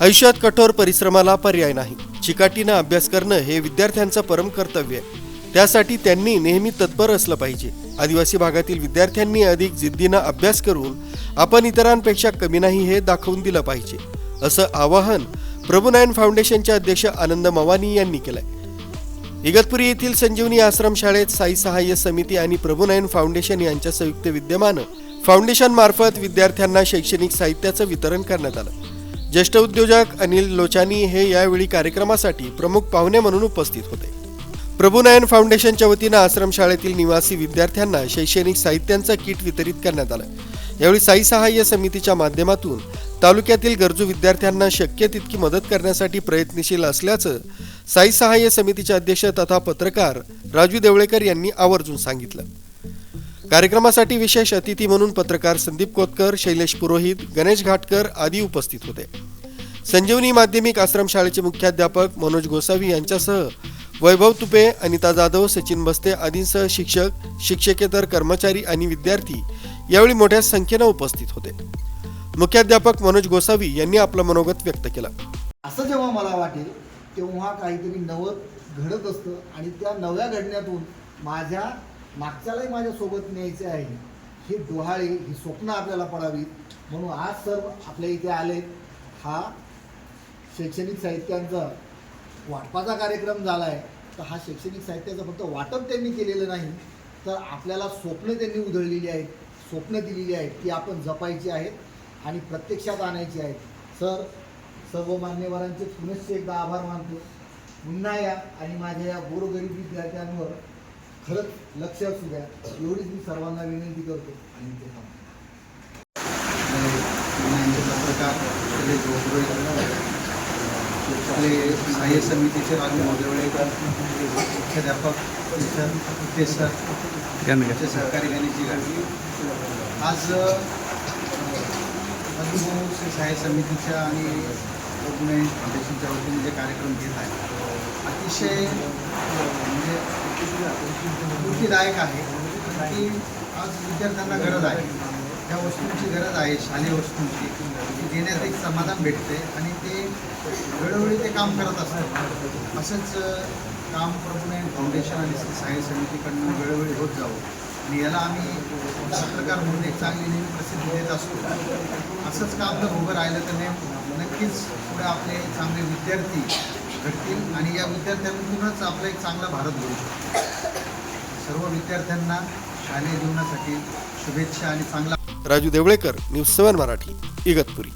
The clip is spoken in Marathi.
आयुष्यात कठोर परिश्रमाला पर्याय नाही. चिकाटीनं अभ्यास करणं हे विद्यार्थ्यांचं परम कर्तव्य आहे. त्यासाठी त्यांनी नेहमी तत्पर असलं पाहिजे. आदिवासी भागातील विद्यार्थ्यांनी अधिक जिद्दीनं अभ्यास करून आपण इतरांपेक्षा कमी नाही हे दाखवून दिलं पाहिजे. असं आवाहन प्रभुनायन फाउंडेशनचे अध्यक्ष आनंद मवानी यांनी केलंय. इगतपुरी येथील संजीवनी आश्रम शाळेत साई सहाय्य समिती आणि प्रभुनायन फाउंडेशन यांच्या संयुक्त विद्यमानं फाउंडेशन मार्फत विद्यार्थ्यांना शैक्षणिक साहित्याचं वितरण करण्यात आलं. ज्येष्ठ उद्योजक अनिल लोचानी हे यावेळी कार्यक्रमासाठी प्रमुख पाहुणे म्हणून उपस्थित होते. प्रभुनायन फाउंडेशनच्या वतीनं आश्रमशाळेतील निवासी विद्यार्थ्यांना शैक्षणिक साहित्यांचं किट वितरित करण्यात आलं. यावेळी साई सहाय्य समितीच्या माध्यमातून तालुक्यातील गरजू विद्यार्थ्यांना शक्य तितकी मदत करण्यासाठी प्रयत्नशील असल्याचं साई सहाय्य समितीचे अध्यक्ष तथा पत्रकार राजू देवळेकर यांनी आवर्जून सांगितलं. कार्यक्रमासाठी विशेष अतिथी म्हणून पत्रकार संदीप कोतकर शैलेश पुरोहित गणेश घाटकर आदी उपस्थित होते. संजीवनी माध्यमिक आश्रमशाळेचे मुख्याध्यापक मनोज गोसावी यांच्यासह वैभव तुपे अनिता जाधव सचिन बस्ते आदींसह शिक्षक शिक्षकेतर कर्मचारी आणि विद्यार्थी यावेळी मोठ्या संख्येनं उपस्थित होते. मुख्याध्यापक मनोज गोसावी यांनी आपलं मनोगत व्यक्त केलं. असं जेव्हा मला वाटेल तेव्हा काहीतरी नवं घडत असतं आणि त्या नव्या घडण्यातून माझ्या मागच्यालाही माझ्यासोबत न्यायचे आहे. हे डोहाळे ही स्वप्न आपल्याला पडावीत. म्हणून आज सर्व आपल्या इथे आले. हा शैक्षणिक साहित्यांचा वाटपाचा कार्यक्रम झाला आहे तर हा शैक्षणिक साहित्याचं फक्त वाटप त्यांनी केलेलं नाही तर आपल्याला स्वप्न त्यांनी उधळलेली आहेत स्वप्न दिलेली आहेत ती आपण जपायची आहेत. आणि प्रत्यक्षात आणायची आहेत. सर सर्व मान्यवरांचे पुनश्च एकदा आभार मानतो. पुन्हा या आणि माझ्या या गोरगरीब विद्यार्थ्यांवर खरंच लक्ष असू द्या. एवढीच मी सर्वांना विनंती करतो. आणि ते सांगतो पत्रकार सहाय्य समितीचे राजू मोदेवळेकर मुख्याध्यापक टीचर ते सर त्यांचे सहकारी गणेशजी गाडगी आज श्री समितीच्या आणि पुणे फाउंडेशनच्या वतीने जे कार्यक्रम घेत आहे अतिशय म्हणजे स्फूर्तीदायक आहे. की आज विद्यार्थ्यांना गरज आहे. त्या वस्तूंची गरज आहे शालेय वस्तूंची ती एक समाधान भेटते आणि ते वेळोवेळी ते काम करत असतात. असंच काम प्रभुनयन फाउंडेशन आणि श्री साई समितीकडनं वेळोवेळी होत जावं. आणि याला आम्ही पत्रकार म्हणून एक चांगली नेहमी प्रसिद्धी देत असतो. असंच काम जर उभं राहिलं तर नेम नक्कीच पुढे आपले चांगले विद्यार्थी घडतील आणि या विद्यार्थ्यांतूनच आपला एक चांगला भारत घडू शकतो. सर्व विद्यार्थ्यांना शालेय जीवनासाठी शुभेच्छा आणि चांगला राजू देवळेकर न्यूज सेवन मराठी इगतपुरी.